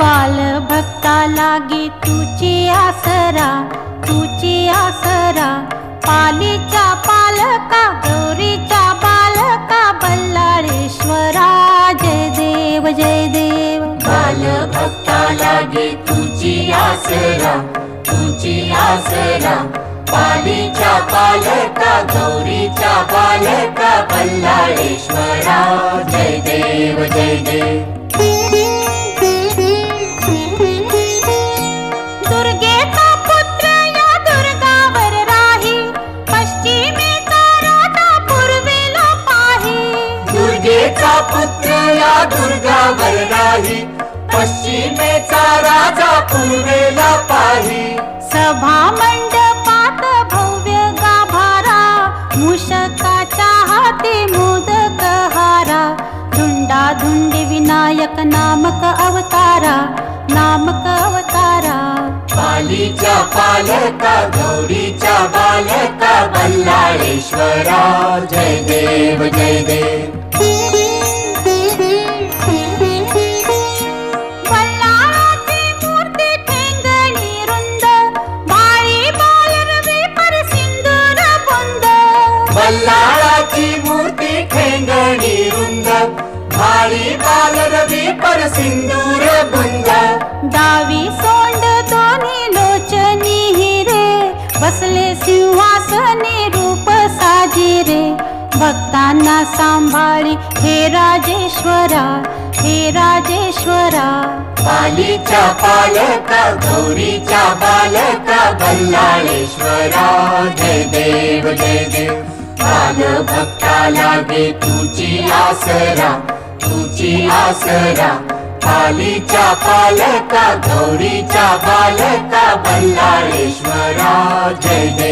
बाल भक्ता लागे तुची आसरा तुची आसरा. पालीच्या पालका गौरीच्या बालका बल्लाळेश्वरा. जय देव जय देव. बाल भक्ता लागे तुझी आसरा तुझी आसरा. पालीच्या पालका गौरीच्या बालका बल्लाळेश्वरा. जय देव जय देव. अवतारा नामक अवतारा. पालीच्या पालका गौरीच्या बालका बल्लाळेश्वरा. जय देव जय देव. भाळी बालरवी पर सिंदूर बुंद डावी सोंड दोन्ही लोचनी हिरे. बसले सिंहासनी रूप साजिरे. भक्तांना सांभाळी हे राजेश्वरा हे राजेश्वरा. पालीच्या पालका गौरीच्या बालका बल्लाळेश्वरा. जय देव जय देव. बाल भक्ता लागे तुझी आसरा. तुझी आसरा पालीच्या पालका गौरीच्या बालका बल्लाळेश्वरा जय जय